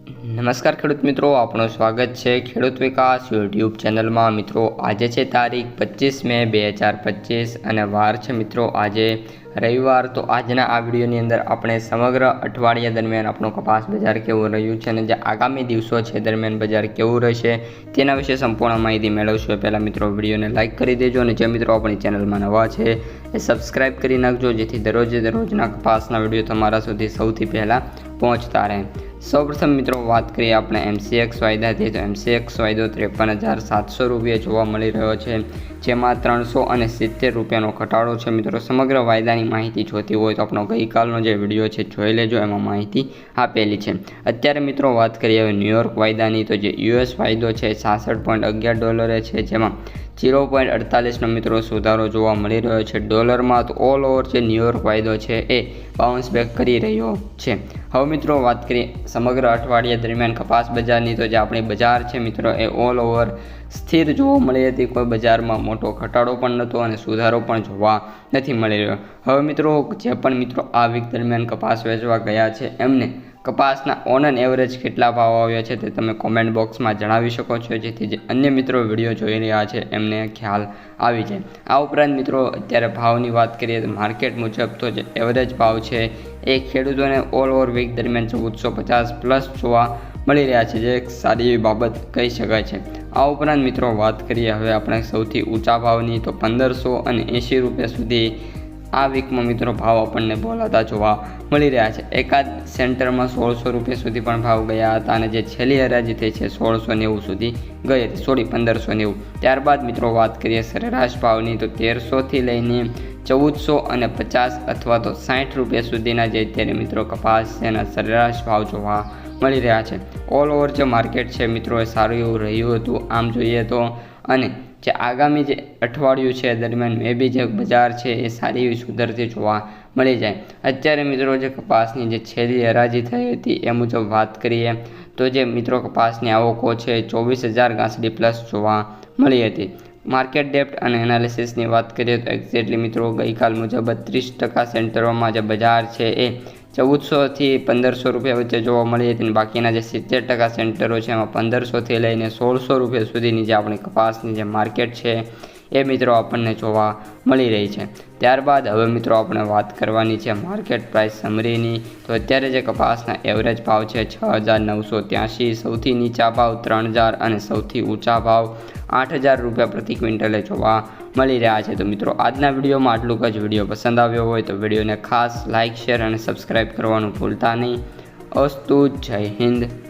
નમસ્કાર ખેડૂત મિત્રો આપણું સ્વાગત છે ખેડૂત વિકાસ યુટ્યુબ ચેનલમાં. મિત્રો, આજે છે તારીખ પચીસ મે બે હજાર પચીસ અને વાર છે મિત્રો આજે રવિવાર. તો આજના આ વિડીયોની અંદર આપણે સમગ્ર અઠવાડિયા દરમિયાન આપણો કપાસ બજાર કેવું રહ્યું છે અને જે આગામી દિવસો છે દરમિયાન બજાર કેવું રહેશે તેના વિશે સંપૂર્ણ માહિતી મેળવશો. પહેલાં મિત્રો વિડીયોને લાઇક કરી દેજો અને જે મિત્રો આપણી ચેનલમાં નવા છે એ સબસ્ક્રાઇબ કરી નાખજો, જેથી દરરોજે દરરોજના કપાસના વીડિયો તમારા સુધી સૌથી પહેલાં પહોંચતા રહે. સૌપ્રથમ મિત્રો વાત કરીએ આપણે એમસીએક્સ વાયદાથી. તો એમસીએક્સ વાયદો ત્રેપન હજાર સાતસો રૂપિયા જોવા મળી રહ્યો છે. જેમાં ત્રણસો અને સિત્તેર રૂપિયાનો ઘટાડો છે. મિત્રો, સમગ્ર વાયદાની માહિતી જોતી હોય તો આપણો ગઈકાલનો જે વીડિયો છે જોઈ લેજો. એમાં માહિતી આપેલી છે. અત્યારે મિત્રો વાત કરીએ હવે ન્યુયોર્ક વાયદાની. તો જે યુએસ વાયદો છે સાસઠ પોઈન્ટ અગિયાર ડોલરે છે. જેમાં જીરો પોઈન્ટ અડતાલીસનો મિત્રો સુધારો જોવા મળી રહ્યો છે. ડોલરમાં તો ઓલ ઓવર જે ન્યુયોર્ક વાયદો છે એ બાઉન્સ બેક કરી રહ્યો છે. હવે મિત્રો વાત કરીએ સમગ્ર અઠવાડિયા દરમિયાન કપાસ બજારની, તો જે આપણી બજાર છે મિત્રો, એ ઓલ ઓવર સ્થિર જોવા મળી હતી. કોઈ બજારમાં મોટો ઘટાડો પણ નહોતો અને સુધારો પણ જોવા નથી મળી રહ્યો. હવે મિત્રો, જે પણ મિત્રો આ વીક દરમિયાન કપાસ વેચવા ગયા છે, એમને કપાસના ઓન એન એવરેજ કેટલા ભાવ આવ્યા છે તે તમે કોમેન્ટ બોક્સમાં જણાવી શકો છો. જેથી જે અન્ય મિત્રો વીડિયો જોઈ રહ્યા છે એમને ખ્યાલ આવી જાય. આ ઉપરાંત મિત્રો અત્યારે ભાવની વાત કરીએ તો માર્કેટ મુજબ તો જે એવરેજ ભાવ છે એ ખેડૂતોને ઓલ ઓવર વીક દરમિયાન ચૌદસો પચાસ પ્લસ જોવા મળી રહ્યા છે, જે એક સારી એવી બાબત કહી શકાય છે. આ ઉપરાંત મિત્રો વાત કરીએ હવે આપણે સૌથી ઊંચા ભાવની તો પંદરસો અને એંશી રૂપિયા સુધી આ વીકમાં મિત્રો ભાવ આપણને બોલાતા જોવા મળી રહ્યા છે. એકાદ સેન્ટરમાં સોળસો રૂપિયા સુધી પણ ભાવ ગયા હતા અને જે છેલ્લી હરાજી થઈ છે સોળસો નેવું સુધી ગઈ હતી. સોરી પંદરસો નેવું. ત્યારબાદ મિત્રો વાત કરીએ સરેરાશ ભાવની તો તેરસોથી લઈને ચૌદસો અને પચાસ અથવા તો સાઠ રૂપિયા સુધીના જે અત્યારે મિત્રો કપાસ એના સરેરાશ ભાવ જોવા મળી રહ્યા છે. ઓલ ઓવર જે માર્કેટ છે મિત્રો એ સારું એવું રહ્યું હતું. આમ જોઈએ તો અને જે આગામી જે અઠવાડિયું છે દરમિયાન મે બી જે બજાર છે એ સારી એવી સુધરતી જોવા મળી જાય. અત્યારે મિત્રો જે કપાસની જે છેલ્લી હરાજી થઈ હતી એ મુજબ વાત કરીએ તો જે મિત્રો કપાસની આવકો છે ચોવીસ હજાર ગાંસડી પ્લસ જોવા મળી હતી. માર્કેટ ડેપ્ટ અને એનાલિસિસની વાત કરીએ તો એક્ઝેક્ટલી મિત્રો ગઈકાલ મુજબ ત્રીસ ટકા સેન્ટરોમાં જે બજાર છે એ ચૌદસોથી પંદરસો રૂપિયા વચ્ચે જોવા મળી હતી અને બાકીના જે સિત્તેર ટકા સેન્ટરો છે, એમાં પંદરસોથી લઈને સોળસો રૂપિયા સુધીની જે આપણી કપાસની જે માર્કેટ છે, એ મિત્રો આપણને જોવા મળી રહી છે. ત્યારબાદ હવે મિત્રો આપણે વાત કરવાની છે માર્કેટ પ્રાઇસ સમરીની તો અત્યારે જે કપાસના એવરેજ ભાવ છે છ હજાર નવસો ત્યાંશી, સૌથી નીચા ભાવ ત્રણ હજાર અને સૌથી ઊંચા ભાવ આઠ હજાર રૂપિયા પ્રતિ ક્વિન્ટલે જોવા મળી રહ્યા છે. તો મિત્રો આજના વિડીયોમાં આટલું જ. વીડિયો પસંદ આવ્યો હોય તો વિડીયોને ખાસ લાઇક શેર અને સબસ્ક્રાઈબ કરવાનું ભૂલતા નહીં. અસ્તુ જય હિન્દ.